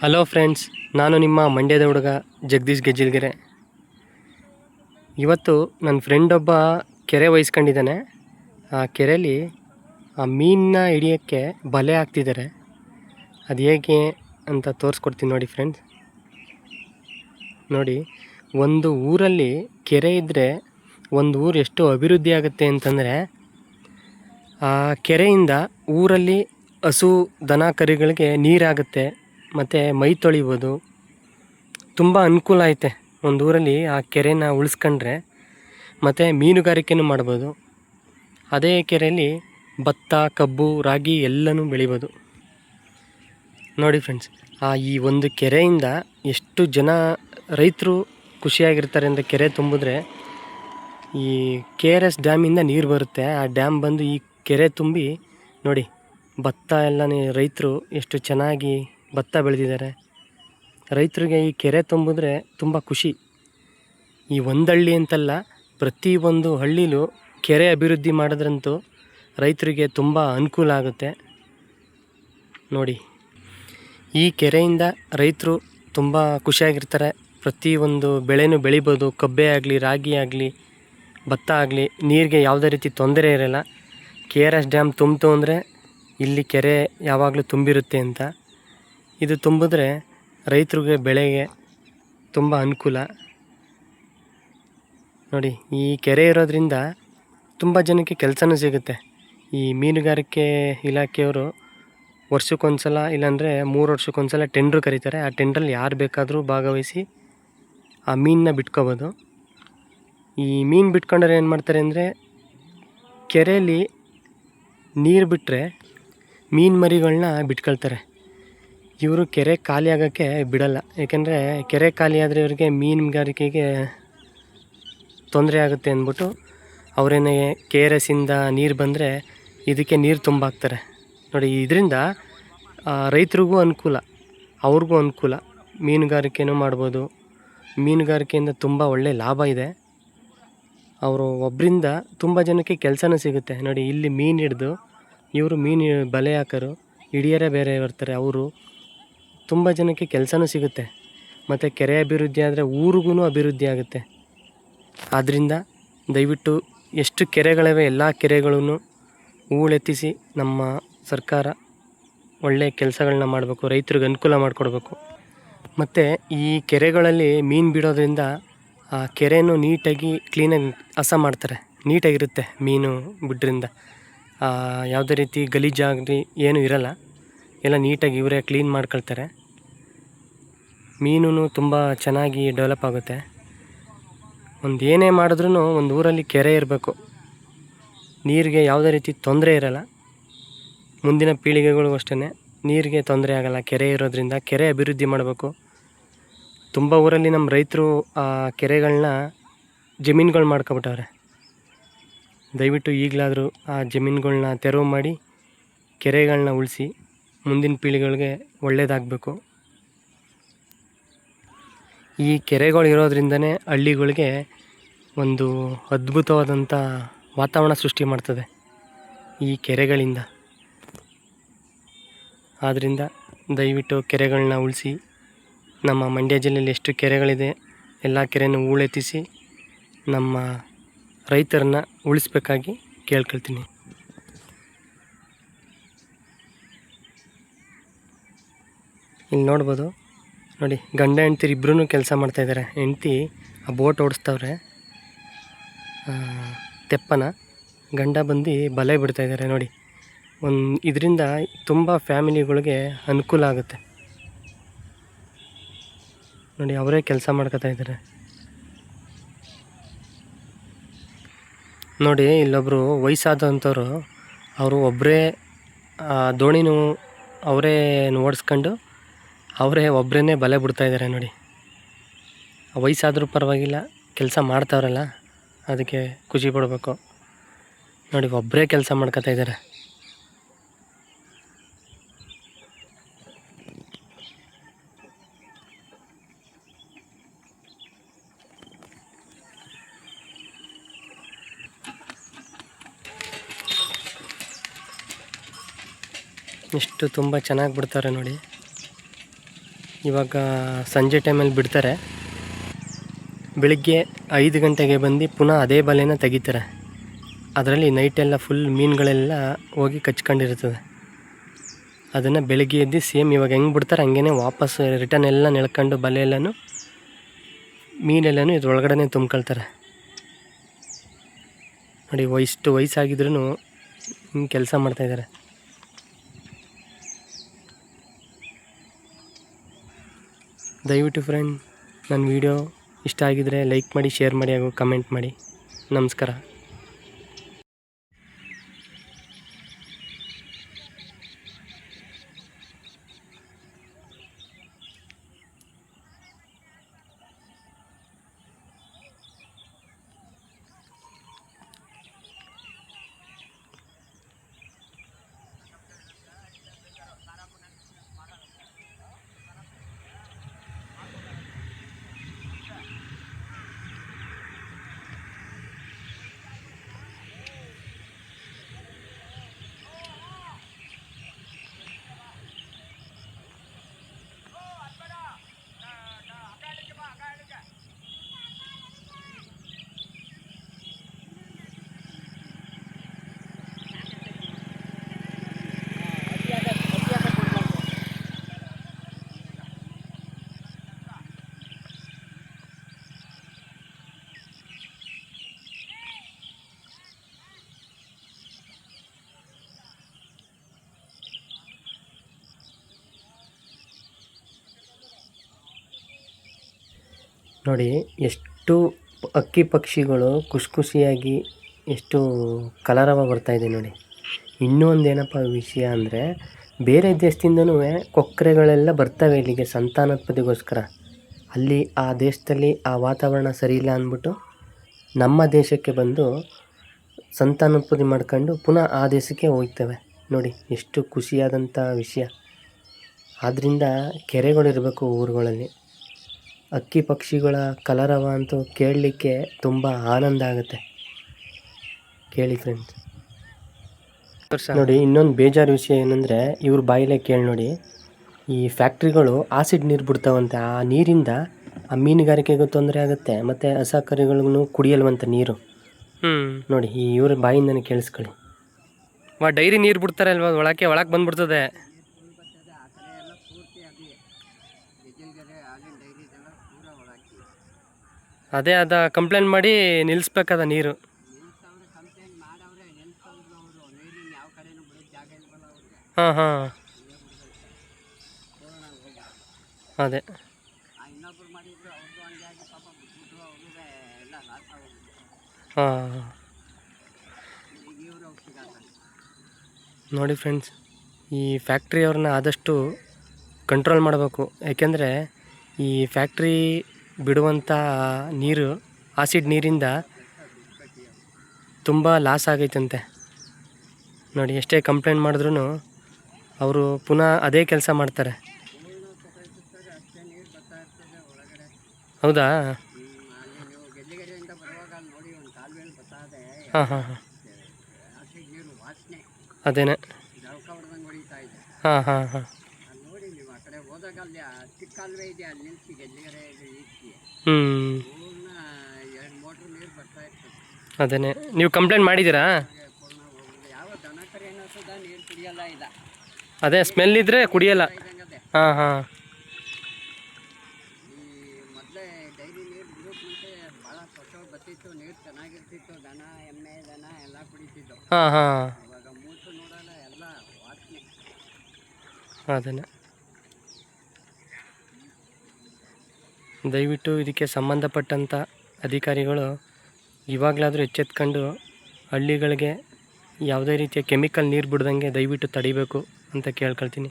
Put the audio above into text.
Hello friends ನಾನು ನಿಮ್ಮ ಮಂಡ್ಯದ ಹುಡುಗ ಜಗದೀಶ್ ಗೆಜ್ಜಿಲ್ಗೆರೆ. ಇವತ್ತು ನನ್ನ ಫ್ರೆಂಡ್ ಒಬ್ಬ ಕೆರೆ ವಹಿಸ್ಕೊಂಡಿದ್ದಾನೆ. ಆ ಕೆರೆಯಲ್ಲಿ ಆ ಮೀನನ್ನ ಹಿಡಿಯೋಕ್ಕೆ ಬಲೆ ಹಾಕ್ತಿದ್ದಾರೆ ಅದು ಹೇಗೆ ಅಂತ ತೋರಿಸ್ಕೊಡ್ತೀನಿ ನೋಡಿ ಫ್ರೆಂಡ್ಸ್ ನೋಡಿ, ಒಂದು ಊರಲ್ಲಿ ಕೆರೆ ಇದ್ದರೆ ಒಂದು ಊರು ಎಷ್ಟು ಅಭಿವೃದ್ಧಿ ಆಗುತ್ತೆ ಅಂತಂದರೆ, ಆ ಕೆರೆಯಿಂದ ಊರಲ್ಲಿ ಹಸು ದನ ಕರುಗಳಿಗೆ ನೀರಾಗುತ್ತೆ ಮತ್ತು ಮೈ ತೊಳಿಬೋದು. ತುಂಬ ಅನುಕೂಲ ಐತೆ. ಒಂದು ಊರಲ್ಲಿ ಆ ಕೆರೆನ ಉಳಿಸ್ಕೊಂಡ್ರೆ ಮತ್ತು ಮೀನುಗಾರಿಕೆನೂ ಮಾಡ್ಬೋದು. ಅದೇ ಕೆರೆಯಲ್ಲಿ ಭತ್ತ, ಕಬ್ಬು, ರಾಗಿ ಎಲ್ಲನೂ ಬೆಳಿಬೋದು. ನೋಡಿ ಫ್ರೆಂಡ್ಸ್ ಆ ಈ ಒಂದು ಕೆರೆಯಿಂದ ಎಷ್ಟು ಜನ ರೈತರು ಖುಷಿಯಾಗಿರ್ತಾರೆ ಅಂತ ಕೆರೆ ತುಂಬಿದ್ರೆ ಈ ಕೆ ಆರ್ ಎಸ್ ಡ್ಯಾಮಿಂದ ನೀರು ಬರುತ್ತೆ. ಆ ಡ್ಯಾಮ್ ಬಂದು ಈ ಕೆರೆ ತುಂಬಿ ನೋಡಿ ಭತ್ತ ಎಲ್ಲ ರೈತರು ಎಷ್ಟು ಚೆನ್ನಾಗಿ ಭತ್ತ ಬೆಳೆದಿದ್ದಾರೆ. ರೈತರಿಗೆ ಈ ಕೆರೆ ತುಂಬಿದ್ರೆ ತುಂಬ ಖುಷಿ. ಈ ಒಂದಳ್ಳಿ ಅಂತಲ್ಲ, ಪ್ರತಿ ಒಂದು ಹಳ್ಳಿಲೂ ಕೆರೆ ಅಭಿವೃದ್ಧಿ ಮಾಡಿದ್ರಂತೂ ರೈತರಿಗೆ ತುಂಬ ಅನುಕೂಲ ಆಗುತ್ತೆ. ನೋಡಿ, ಈ ಕೆರೆಯಿಂದ ರೈತರು ತುಂಬ ಖುಷಿಯಾಗಿರ್ತಾರೆ. ಪ್ರತಿಯೊಂದು ಬೆಳೆನೂ ಬೆಳಿಬೋದು. ಕಬ್ಬೆ ಆಗಲಿ, ರಾಗಿ ಆಗಲಿ, ಭತ್ತ ಆಗಲಿ, ನೀರಿಗೆ ಯಾವುದೇ ರೀತಿ ತೊಂದರೆ ಇರಲ್ಲ. ಕೆ ಆರ್ ಎಸ್ ಡ್ಯಾಮ್ ತುಂಬಿತು ಅಂದರೆ ಇಲ್ಲಿ ಕೆರೆ ಯಾವಾಗಲೂ ತುಂಬಿರುತ್ತೆ ಅಂತ. ಇದು ತುಂಬಿದ್ರೆ ರೈತರಿಗೆ ಬೆಳೆಗೆ ತುಂಬ ಅನುಕೂಲ. ನೋಡಿ, ಈ ಕೆರೆ ಇರೋದ್ರಿಂದ ತುಂಬ ಜನಕ್ಕೆ ಕೆಲಸನೂ ಸಿಗುತ್ತೆ. ಈ ಮೀನುಗಾರಿಕೆ ಇಲಾಖೆಯವರು ವರ್ಷಕ್ಕೊಂದ್ಸಲ ಇಲ್ಲಾಂದರೆ ಮೂರು ವರ್ಷಕ್ಕೊಂದ್ಸಲ ಟೆಂಡ್ರು ಕರೀತಾರೆ. ಆ ಟೆಂಡ್ರಲ್ಲಿ ಯಾರು ಬೇಕಾದರೂ ಭಾಗವಹಿಸಿ ಆ ಮೀನನ್ನ ಬಿಟ್ಕೋಬೋದು. ಈ ಮೀನು ಬಿಟ್ಕೊಂಡ್ರೆ ಏನು ಮಾಡ್ತಾರೆ ಅಂದರೆ ಕೆರೆಯಲ್ಲಿ ನೀರು ಬಿಟ್ಟರೆ ಮೀನು ಮರಿಗಳನ್ನ ಬಿಟ್ಕೊಳ್ತಾರೆ. ಇವರು ಕೆರೆ ಖಾಲಿ ಆಗೋಕ್ಕೆ ಬಿಡಲ್ಲ. ಏಕೆಂದರೆ ಕೆರೆ ಖಾಲಿ ಆದರೆ ಇವರಿಗೆ ಮೀನುಗಾರಿಕೆಗೆ ತೊಂದರೆ ಆಗುತ್ತೆ ಅಂದ್ಬಿಟ್ಟು ಅವರೇನೇ ಕೆ ಆರ್ ಎಸ್ಸಿಂದ ನೀರು ಬಂದರೆ ಇದಕ್ಕೆ ನೀರು ತುಂಬಾಕ್ತಾರೆ. ನೋಡಿ, ಇದರಿಂದ ರೈತರಿಗೂ ಅನುಕೂಲ, ಅವ್ರಿಗೂ ಅನುಕೂಲ. ಮೀನುಗಾರಿಕೆನೂ ಮಾಡ್ಬೋದು. ಮೀನುಗಾರಿಕೆಯಿಂದ ತುಂಬ ಒಳ್ಳೆಯ ಲಾಭ ಇದೆ. ಅವರು ಒಬ್ಬರಿಂದ ತುಂಬ ಜನಕ್ಕೆ ಕೆಲಸನೂ ಸಿಗುತ್ತೆ. ನೋಡಿ, ಇಲ್ಲಿ ಮೀನು ಹಿಡ್ದು ಇವರು ಮೀನು ಬಲೆ ಹಾಕೋರು, ಹಿಡಿಯರೇ ಬೇರೆ ಬರ್ತಾರೆ. ಅವರು ತುಂಬ ಜನಕ್ಕೆ ಕೆಲಸನೂ ಸಿಗುತ್ತೆ. ಮತ್ತು ಕೆರೆ ಅಭಿವೃದ್ಧಿ ಆದರೆ ಊರಿಗೂ ಅಭಿವೃದ್ಧಿ ಆಗುತ್ತೆ. ಆದ್ದರಿಂದ ದಯವಿಟ್ಟು ಎಷ್ಟು ಕೆರೆಗಳಿವೆ ಎಲ್ಲ ಕೆರೆಗಳನ್ನು ಹೂಳೆತ್ತಿಸಿ ನಮ್ಮ ಸರ್ಕಾರ ಒಳ್ಳೆಯ ಕೆಲಸಗಳನ್ನ ಮಾಡಬೇಕು, ರೈತರಿಗೆ ಅನುಕೂಲ ಮಾಡಿಕೊಡ್ಬೇಕು. ಮತ್ತು ಈ ಕೆರೆಗಳಲ್ಲಿ ಮೀನು ಬಿಡೋದ್ರಿಂದ ಆ ಕೆರೆಯನ್ನು ನೀಟಾಗಿ ಕ್ಲೀನಾಗಿ ಹಸ ಮಾಡ್ತಾರೆ. ನೀಟಾಗಿರುತ್ತೆ ಮೀನು ಬಿಡ್ರಿಂದ. ಯಾವುದೇ ರೀತಿ ಗಲೀಜಾಗಲಿ ಏನೂ ಇರಲ್ಲ. ಎಲ್ಲ ನೀಟಾಗಿ ಇವರೇ ಕ್ಲೀನ್ ಮಾಡ್ಕೊಳ್ತಾರೆ. ಮೀನು ತುಂಬ ಚೆನ್ನಾಗಿ ಡೆವಲಪ್ ಆಗುತ್ತೆ. ಒಂದು ಏನೇ ಮಾಡಿದ್ರೂ ಒಂದು ಊರಲ್ಲಿ ಕೆರೆ ಇರಬೇಕು. ನೀರಿಗೆ ಯಾವುದೇ ರೀತಿ ತೊಂದರೆ ಇರಲ್ಲ. ಮುಂದಿನ ಪೀಳಿಗೆಗಳಿಗೂ ಅಷ್ಟೇ ನೀರಿಗೆ ತೊಂದರೆ ಆಗಲ್ಲ, ಕೆರೆ ಇರೋದ್ರಿಂದ ಕೆರೆ ಅಭಿವೃದ್ಧಿ ಮಾಡಬೇಕು. ತುಂಬ ಊರಲ್ಲಿ ನಮ್ಮ ರೈತರು ಆ ಕೆರೆಗಳನ್ನ ಜಮೀನುಗಳು ಮಾಡ್ಕೊಬಿಟ್ಟವ್ರೆ. ದಯವಿಟ್ಟು ಈಗಲಾದರೂ ಆ ಜಮೀನುಗಳನ್ನ ತೆರವು ಮಾಡಿ ಕೆರೆಗಳನ್ನ ಉಳಿಸಿ ಮುಂದಿನ ಪೀಳಿಗೆಗಳಿಗೆ ಒಳ್ಳೆಯದಾಗಬೇಕು ಈ ಕೆರೆಗಳು ಇರೋದ್ರಿಂದನೇ ಹಳ್ಳಿಗಳಿಗೆ ಒಂದು ಅದ್ಭುತವಾದಂಥ ವಾತಾವರಣ ಸೃಷ್ಟಿ ಮಾಡ್ತದೆ ಈ ಕೆರೆಗಳಿಂದ. ಆದ್ದರಿಂದ ದಯವಿಟ್ಟು ಕೆರೆಗಳನ್ನ ಉಳಿಸಿ, ನಮ್ಮ ಮಂಡ್ಯ ಜಿಲ್ಲೆಯಲ್ಲಿ ಎಷ್ಟು ಕೆರೆಗಳಿದೆ, ಎಲ್ಲ ಕೆರೆಯನ್ನು ಹೂಳೆತ್ತಿಸಿ ನಮ್ಮ ರೈತರನ್ನ ಉಳಿಸ್ಬೇಕಾಗಿ ಕೇಳ್ಕೊಳ್ತೀನಿ. ಇಲ್ಲಿ ನೋಡ್ಬೋದು. ನೋಡಿ, ಗಂಡ ಹೆಂಡ್ತಿರು ಇಬ್ಬರೂ ಕೆಲಸ ಮಾಡ್ತಾಯಿದ್ದಾರೆ ಹೆಂಡ್ತಿ ಆ ಬೋಟ್ ಓಡಿಸ್ತವ್ರೆ. ತೆಪ್ಪನ. ಗಂಡ ಬಂದು ಬಲೆ ಬಿಡ್ತಾಯಿದ್ದಾರೆ ನೋಡಿ. ಒಂದು, ಇದರಿಂದ ತುಂಬ ಫ್ಯಾಮಿಲಿಗಳಿಗೆ ಅನುಕೂಲ ಆಗುತ್ತೆ. ನೋಡಿ, ಅವರೇ ಕೆಲಸ ಮಾಡ್ಕೋತಾ ಇದ್ದಾರೆ ನೋಡಿ ಇಲ್ಲೊಬ್ಬರು ವಯಸ್ಸಾದಂಥವ್ರು, ಅವರು ಒಬ್ಬರೇ ದೋಣಿನೂ ಅವರೇ ಓಡಿಸ್ಕೊಂಡು ಅವರೇ ಒಬ್ಬರೇ ಬಲೆ ಬಿಡ್ತಾಯಿದ್ದಾರೆ ನೋಡಿ. ವಯಸ್ಸಾದರೂ ಪರವಾಗಿಲ್ಲ, ಕೆಲಸ ಮಾಡ್ತಾವ್ರಲ್ಲ, ಅದಕ್ಕೆ ಖುಷಿ ಪಡಬೇಕು. ನೋಡಿ ಒಬ್ಬರೇ ಕೆಲಸ ಮಾಡ್ಕೊತಾ ಇದ್ದಾರೆ. ಇಷ್ಟು ತುಂಬ ಚೆನ್ನಾಗಿ ಬಿಡ್ತಾರೆ ನೋಡಿ. ಇವಾಗ ಸಂಜೆ ಟೈಮಲ್ಲಿ ಬಿಡ್ತಾರೆ. ಬೆಳಿಗ್ಗೆ ಐದು ಗಂಟೆಗೆ ಬಂದು ಪುನಃ ಅದೇ ಬಲೆನ ತೆಗಿತಾರೆ. ಅದರಲ್ಲಿ ನೈಟೆಲ್ಲ ಫುಲ್ ಮೀನುಗಳೆಲ್ಲ ಹೋಗಿ ಕಚ್ಕೊಂಡಿರ್ತದೆ. ಅದನ್ನು ಬೆಳಗ್ಗೆ ಎದ್ದು ಸೇಮ್ ಇವಾಗ ಹೆಂಗೆ ಬಿಡ್ತಾರೆ ಹಂಗೇ ವಾಪಸ್ ರಿಟರ್ನ್ ಎಲ್ಲ ನೆಳ್ಕೊಂಡು ಬಲೆ ಎಲ್ಲನೂ ಮೀನೆಲ್ಲನೂ ಇದ್ರೊಳಗಡೆ ತುಂಬ್ಕೊಳ್ತಾರೆ. ನೋಡಿ ವಯಸ್ಸು ವಯಸ್ಸಾಗಿದ್ರೂ ಹಿಂಗೆ ಕೆಲಸ ಮಾಡ್ತಾಯಿದ್ದಾರೆ ದಯವಿಟ್ಟು ಫ್ರೆಂಡ್ ನನ್ನ ವೀಡಿಯೋ ಇಷ್ಟ ಆಗಿದ್ದರೆ ಲೈಕ್ ಮಾಡಿ ಶೇರ್ ಮಾಡಿ ಹಾಗೂ ಕಮೆಂಟ್ ಮಾಡಿ. ನಮಸ್ಕಾರ. ನೋಡಿ, ಎಷ್ಟು ಅಕ್ಕಿ ಪಕ್ಷಿಗಳು ಖುಷಿ ಖುಷಿಯಾಗಿ ಎಷ್ಟು ಕಲರವ ಬರ್ತಾಯಿದೆ ನೋಡಿ. ಇನ್ನೊಂದು ಏನಪ್ಪ ವಿಷಯ ಅಂದರೆ, ಬೇರೆ ದೇಶದಿಂದನೂ ಕೊಕ್ಕರೆಗಳೆಲ್ಲ ಬರ್ತವೆ ಇಲ್ಲಿಗೆ ಸಂತಾನೋತ್ಪತ್ತಿಗೋಸ್ಕರ. ಅಲ್ಲಿ ಆ ದೇಶದಲ್ಲಿ ಆ ವಾತಾವರಣ ಸರಿ ಇಲ್ಲ ಅಂದ್ಬಿಟ್ಟು ನಮ್ಮ ದೇಶಕ್ಕೆ ಬಂದು ಸಂತಾನೋತ್ಪತ್ತಿ ಮಾಡ್ಕೊಂಡು ಪುನಃ ಆ ದೇಶಕ್ಕೆ ಹೋಗ್ತವೆ. ನೋಡಿ, ಎಷ್ಟು ಖುಷಿಯಾದಂಥ ವಿಷಯ. ಆದ್ದರಿಂದ ಕೆರೆಗಳಿರಬೇಕು ಊರುಗಳಲ್ಲಿ. ಅಕ್ಕಿ ಪಕ್ಷಿಗಳ ಕಲರವ ಅಂತೂ ಕೇಳಲಿಕ್ಕೆ ತುಂಬ ಆನಂದ ಆಗುತ್ತೆ. ಕೇಳಿ ಫ್ರೆಂಡ್ಸ್ ನೋಡಿ ಇನ್ನೊಂದು ಬೇಜಾರು ವಿಷಯ ಏನಂದರೆ ಇವ್ರ ಬಾಯಿಲೆ ಕೇಳಿ ನೋಡಿ. ಈ ಫ್ಯಾಕ್ಟ್ರಿಗಳು ಆಸಿಡ್ ನೀರು ಬಿಡ್ತಾವಂತೆ. ಆ ನೀರಿಂದ ಆ ಮೀನುಗಾರಿಕೆಗೂ ತೊಂದರೆ ಆಗುತ್ತೆ ಮತ್ತು ಹಸ ಕರಿಗಳಿಗೂ ಕುಡಿಯಲ್ವಂತ ನೀರು. ಹ್ಞೂ ನೋಡಿ ಈ ಇವ್ರ ಬಾಯಿಂದನೇ ಕೇಳಿಸ್ಕೊಳ್ಳಿ. ವಾ ಡೈರಿ ನೀರು ಬಿಡ್ತಾರೆ ಅಲ್ವಾ? ಒಳಕ್ಕೆ ಒಳಗೆ ಬಂದ್ಬಿಡ್ತದೆ. ಅದೇ ಅದ ಕಂಪ್ಲೇಂಟ್ ಮಾಡಿ ನಿಲ್ಲಿಸ್ಬೇಕದ ನೀರು. ಹಾಂ ಹಾಂ. ಅದೇ. ಹಾಂ. ನೋಡಿ ಫ್ರೆಂಡ್ಸ್ ಈ ಫ್ಯಾಕ್ಟ್ರಿಯವ್ರನ್ನ ಆದಷ್ಟು ಕಂಟ್ರೋಲ್ ಮಾಡಬೇಕು. ಯಾಕೆಂದರೆ ಈ ಫ್ಯಾಕ್ಟ್ರಿ ಬಿಡುವಂಥ ನೀರು ಆಸಿಡ್ ನೀರಿಂದ ತುಂಬ ಲಾಸ್ ಆಗೈತಂತೆ. ನೋಡಿ, ಎಷ್ಟೇ ಕಂಪ್ಲೇಂಟ್ ಮಾಡಿದ್ರೂ ಅವರು ಪುನಃ ಅದೇ ಕೆಲಸ ಮಾಡ್ತಾರೆ. ಹೌದಾ? ಹಾಂ ಹಾಂ ಹಾಂ. ಅದೇನೆ. ಹಾಂ ಹಾಂ ಹಾಂ. ಹೋದಾಗ ಅಲ್ಲಿ ಆ ಚಿಕ್ಕ ಕಾಲುವೆ ಇದೆ ಅಲ್ಲಿ ನಿಲ್ಸಿ ಗೆಲ್ಲಿಗೆರೆ ಈಚೆಗೆ ಹ್ಞೂ ಪೂರ್ಣ ಎರಡು ಮೋಟ್ರ್ ನೀರು ಬರ್ತಾ ಇರ್ತದೆ ಅದೇನೆ ನೀವು ಕಂಪ್ಲೇಂಟ್ ಮಾಡಿದ್ದೀರಾ? ಪೂರ್ಣ ಹೋಗುದು. ಯಾವ ದನ ಕರೆ ಏನೋ ಸುದ ನೀರು ಕುಡಿಯಲ್ಲ ಇಲ್ಲ ಅದೇ ಸ್ಮೆಲ್ ಇದ್ರೆ ಕುಡಿಯಲ್ಲ. ಇದಂಗದೆ ಹಾಂ ಹಾಂ. ಈ ಮೊದಲೇ ಡೈರಿ ನೀರು ಬಿಡೋಕ್ ಮುಂಚೆ ಭಾಳ ಸ್ವಚ್ಛ ಬರ್ತಿತ್ತು ನೀರು ಚೆನ್ನಾಗಿರ್ತಿತ್ತು ದನ ಎಮ್ಮೆ ದನ ಎಲ್ಲ ಕುಡಿತಿತ್ತು ಹಾಂ ಹಾಂ. ಇವಾಗ ಮೂಸು ನೋಡಲ್ಲ ಎಲ್ಲ ವಾಸನೆ. ಅದೇನೆ ದಯವಿಟ್ಟು ಇದಕ್ಕೆ ಸಂಬಂಧಪಟ್ಟಂಥ ಅಧಿಕಾರಿಗಳು ಇವಾಗಲಾದರೂ ಎಚ್ಚೆತ್ಕೊಂಡು ಹಳ್ಳಿಗಳಿಗೆ ಯಾವುದೇ ರೀತಿಯ ಕೆಮಿಕಲ್ ನೀರು ಬಿಡ್ದಂಗೆ ದಯವಿಟ್ಟು ತಡಿಬೇಕು ಅಂತ ಕೇಳ್ಕೊಳ್ತೀನಿ.